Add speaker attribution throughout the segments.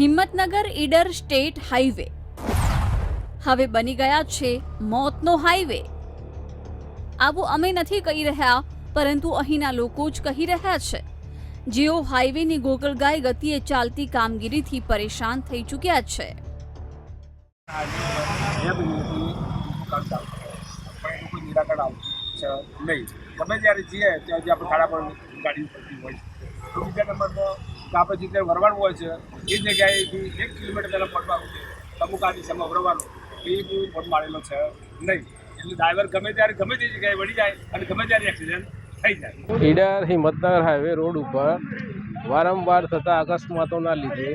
Speaker 1: Himmatnagar Idar state highway. હવે બની ગયા છે મોતનો હાઈવે. આવું અમે નથી કહી રહ્યા, પરંતુ અહીંના લોકો જ કહી રહ્યા છે. જેઓ હાઈવેની ગોગલગાય ગતિએ ચાલતી કામગીરીથી પરેશાન થઈ ચૂક્યા છે.
Speaker 2: નહીં. ગમે ત્યારે જઈએ, ત્યાં જે આપણે ખાડા પર ગાડી પડતી હોય બીજા નંબરમાં તો આપણે જે વરવાનું હોય છે, એ જગ્યાએથી એક કિલોમીટર પહેલાં ફરવાનું છે અમુક દિશામાં વરવાનું. એ ફોન મારેલો છે. નહીં. એટલે ડ્રાઈવર ગમે ત્યારે, ગમે તે જગ્યાએ વળી જાય અને ગમે ત્યારે accident
Speaker 3: Idar Himmatnagar highway road ઉપર વારંવાર થતા અકસ્માતોના લીધે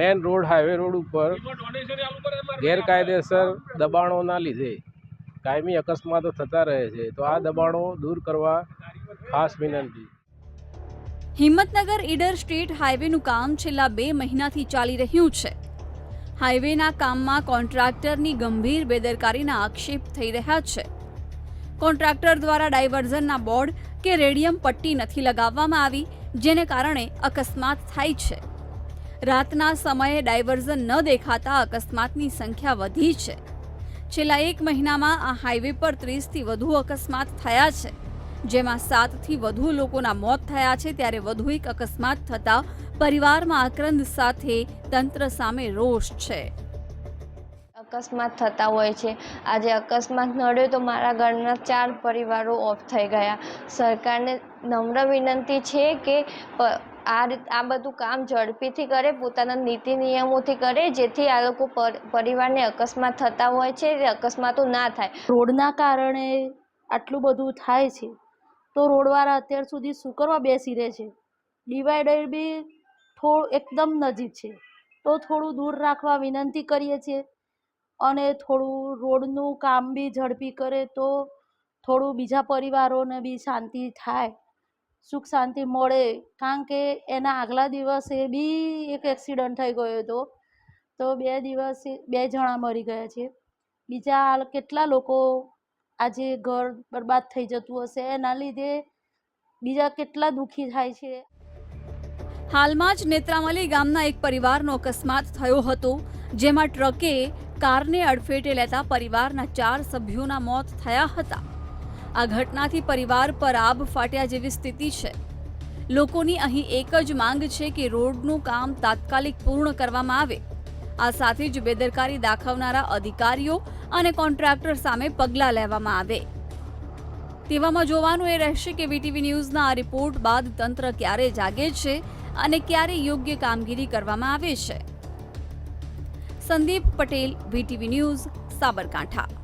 Speaker 3: મેન રોડ હાઈવે રોડ ઉપર ગેરકાયદેસર દબાણોના લીધે કાયમી અકસ્માતો થતા રહે છે. તો આ દબાણો દૂર કરવા ખાસ વિનંતી.
Speaker 1: હિંમતનગર ઈડર સ્ટેટ હાઈવેનું કામ છેલ્લા બે મહિનાથી ચાલી રહ્યું છે. હાઈવેના કામમાં કોન્ટ્રાક્ટરની ગંભીર બેદરકારીના આક્ષેપ થઈ રહ્યા છે. કોન્ટ્રાક્ટર દ્વારા ડાયવર્ઝનના બોર્ડ કે રેડિયમ પટ્ટી નથી લગાવવામાં આવી, જેને કારણે અકસ્માત થાય છે. રાતના સમયે ડાયવર્ઝન ન દેખાતા અકસ્માતની સંખ્યા વધી છે. છેલ્લા એક મહિનામાં આ હાઈવે પર ત્રીસથી વધુ અકસ્માત થયા છે. જેમાં સાતથી વધુ લોકોના મોત થયા છે ત્યારે વધુ એક અકસ્માત થતા પરિવારમાં આક્રંદ સાથે તંત્ર સામે રોષ છે.
Speaker 4: અકસ્માત થતા હોય છે. આજે અકસ્માત નડ્યો તો મારા ઘરના ચાર પરિવારો ઓફ થઈ ગયા. સરકારને નમ્ર વિનંતી છે કે આ રીત આ બધું કામ ઝડપીથી કરે પોતાના નીતિ નિયમોથી કરે જેથી આ લોકો પર- પરિવારને અકસ્માત થતા હોય છે તે અકસ્માતો ના થાય.
Speaker 5: રોડના કારણે આટલું બધું થાય છે. તો રોડવાળા અત્યાર સુધી શું કરવા બેસી રહે છે. ડિવાઈડર બી થોડું એકદમ નજીક છે. તો થોડું દૂર રાખવા વિનંતી કરીએ છીએ અને થોડું રોડનું કામ બી ઝડપી કરે તો થોડું બીજા પરિવારોને બી શાંતિ થાય, સુખ શાંતિ મળે. કારણ કે એના આગલા દિવસે બી એક એક્સિડન્ટ થઈ ગયો હતો. તો બે દિવસે બે જણા મરી ગયા છે. બીજા કેટલા લોકો આજે ઘર બરબાદ થઈ જતું હશે, એના લીધે બીજા કેટલા દુઃખી થાય છે.
Speaker 1: હાલમાં જ નેત્રામલી ગામના એક પરિવારનો અકસ્માત થયો હતો, જેમાં ટ્રકે કારને અડફેટે લેતા પરિવારના ચાર સભ્યોના મોત થયા હતા. આ ઘટનાથી પરિવાર પર આબ ફાટ્યા જેવી સ્થિતિ છે. લોકોની અહીં એક જ માંગ છે કે રોડનું કામ તાત્કાલિક પૂર્ણ કરવામાં આવે. આ સાથે જ બેદરકારી દાખવનારા અધિકારીઓ અને કોન્ટ્રાક્ટર સામે પગલાં લેવામાં આવે. તેવામાં જોવાનું એ રહેશે કે વીટીવી ન્યૂઝના આ રિપોર્ટ બાદ તંત્ર ક્યારે જાગે છે અને ક્યારે યોગ્ય કામગીરી કરવામાં આવે છે. Sandeep Patel, VTV news, Sabarkantha.